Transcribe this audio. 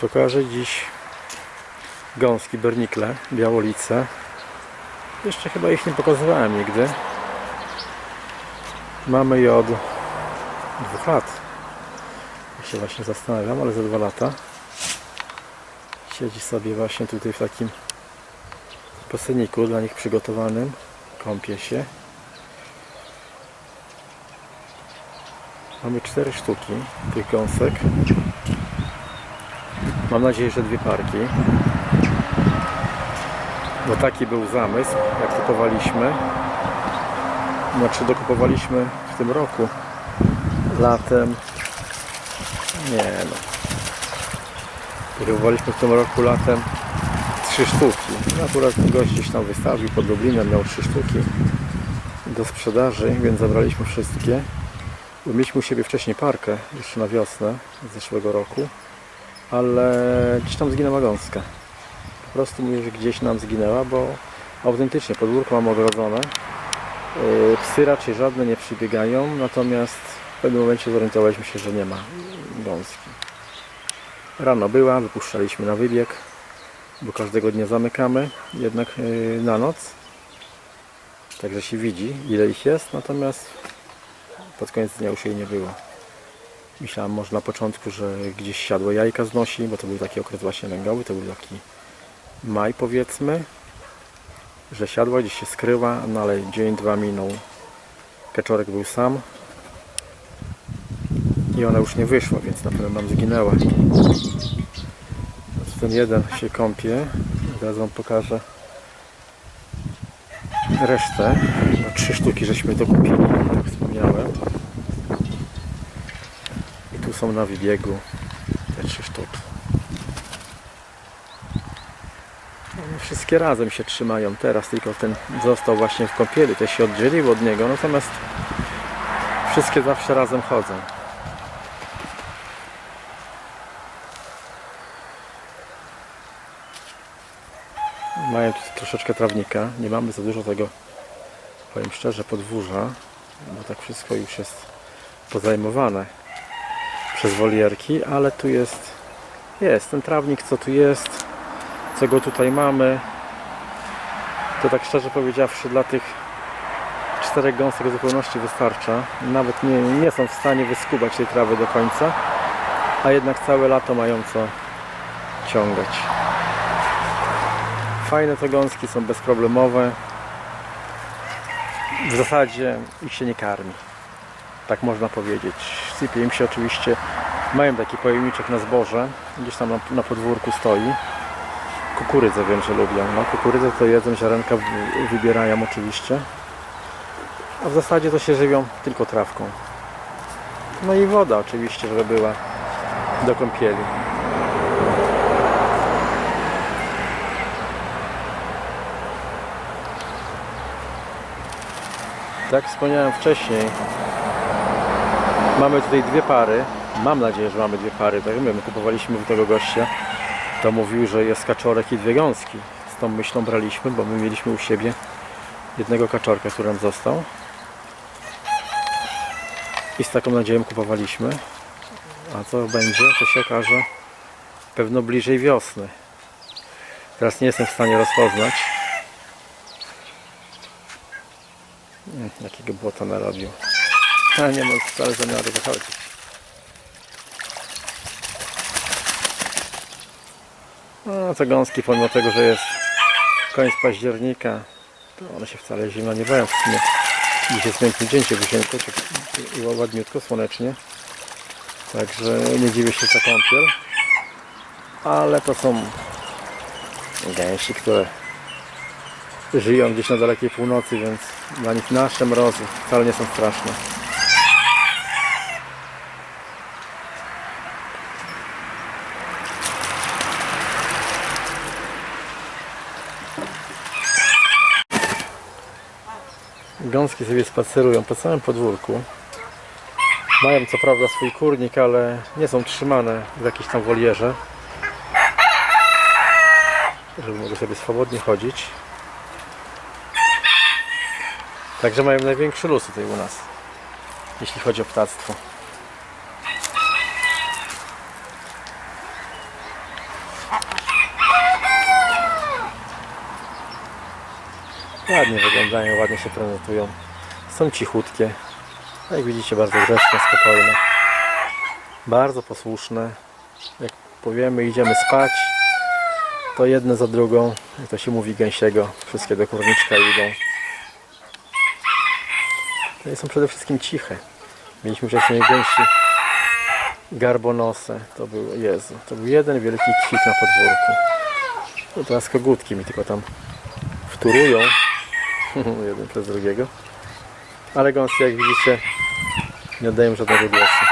Pokażę dziś gąski bernikle, białolice. Jeszcze chyba ich nie pokazywałem nigdy. Mamy je od dwóch lat. Ja się właśnie zastanawiam, ale za dwa lata. Siedzi sobie właśnie tutaj w takim poseniku dla nich przygotowanym. Kąpie się. Mamy cztery sztuki tych gąsek. Mam nadzieję, że dwie parki. Bo taki był zamysł, jak kupowaliśmy. Znaczy dokupowaliśmy w tym roku. Latem. Nie no. Kupowaliśmy w tym roku latem trzy sztuki. Akurat gość gdzieś tam wystawił pod Lublinem, miał trzy sztuki do sprzedaży, więc zabraliśmy wszystkie. Mieliśmy u siebie wcześniej parkę, jeszcze na wiosnę zeszłego roku, ale gdzieś tam zginęła gąska. Po prostu mówię, że gdzieś nam zginęła, bo autentycznie podwórko mam ogrodzone. Yy, Psy raczej żadne nie przybiegają, natomiast w pewnym momencie zorientowaliśmy się, że nie ma gąski. Rano była, wypuszczaliśmy na wybieg, bo każdego dnia zamykamy, jednak yy, na noc. Także się widzi, ile ich jest, natomiast pod koniec dnia już jej nie było. Myślałem może na początku, że gdzieś siadło jajka znosi, bo to był taki okres właśnie lęgowy, to był taki maj powiedzmy, że siadła, gdzieś się skryła, no ale dzień, dwa minął. Kaczorek był sam i ona już nie wyszła, więc na pewno nam zginęła. Ten jeden się kąpie, zaraz wam pokażę resztę. No, trzy sztuki żeśmy dokupili, tak wspomniałem. Tu są na wybiegu te trzy sztuki. One wszystkie razem się trzymają. Teraz tylko ten został właśnie w kąpieli, te się oddzieliły od niego, natomiast wszystkie zawsze razem chodzą. Mają tutaj troszeczkę trawnika. Nie mamy za dużo tego, powiem szczerze, podwórza, bo tak wszystko już jest pozajmowane przez wolierki, ale tu jest, jest ten trawnik, co tu jest, co go tutaj mamy. To tak szczerze powiedziawszy, dla tych czterech gąsek w zupełności wystarcza. Nawet nie, nie są w stanie wyskubać tej trawy do końca, a jednak całe lato mają co ciągać. Fajne te gąski, są bezproblemowe. W zasadzie ich się nie karmi. Tak można powiedzieć. Sypie im się oczywiście. Mają taki pojemniczek na zboże. Gdzieś tam na, na podwórku stoi. Kukurydzę wiem, że lubią. No, kukurydzę to jedzą, ziarenka wy- wybierają oczywiście. A w zasadzie to się żywią tylko trawką. No i woda oczywiście, żeby była do kąpieli. Tak wspomniałem wcześniej, mamy tutaj dwie pary. Mam nadzieję, że mamy dwie pary. Tak my kupowaliśmy u tego gościa, to mówił, że jest kaczorek i dwie gąski. Z tą myślą braliśmy, bo my mieliśmy u siebie jednego kaczorka, który nam został. I z taką nadzieją kupowaliśmy. A co będzie, to się okaże pewno bliżej wiosny. Teraz nie jestem w stanie rozpoznać. Mm, Jakiego błota narobił. Nie mam wcale zamiaru wychodzić. No te gąski pomimo tego, że jest koniec października, to one się wcale zimno nie boją w sumie. Dziś jest piękny dzień, się wisienko, tak i ładniutko, słonecznie. Także nie dziwię się za kąpiel. Ale to są gęsi, które żyją gdzieś na dalekiej północy, więc dla nich nasze mrozy wcale nie są straszne. Gąski sobie spacerują po całym podwórku. Mają co prawda swój kurnik, ale nie są trzymane w jakiejś tam wolierze. Żeby mogły sobie swobodnie chodzić. Także mają największy luz tutaj u nas, jeśli chodzi o ptactwo. Ładnie wyglądają, ładnie się prezentują. Są cichutkie. Jak widzicie, bardzo grzeczne, spokojne. Bardzo posłuszne. Jak powiemy, idziemy spać, to jedne za drugą, jak to się mówi gęsiego, wszystkie do kurniczka idą. I są przede wszystkim ciche. Mieliśmy wcześniej gęsi garbonose. To był, Jezu, to był jeden wielki kwit na podwórku. No teraz kogutki mi tylko tam wturują. jeden przez drugiego. Ale gąsy, jak widzicie, nie oddają żadnego głosu.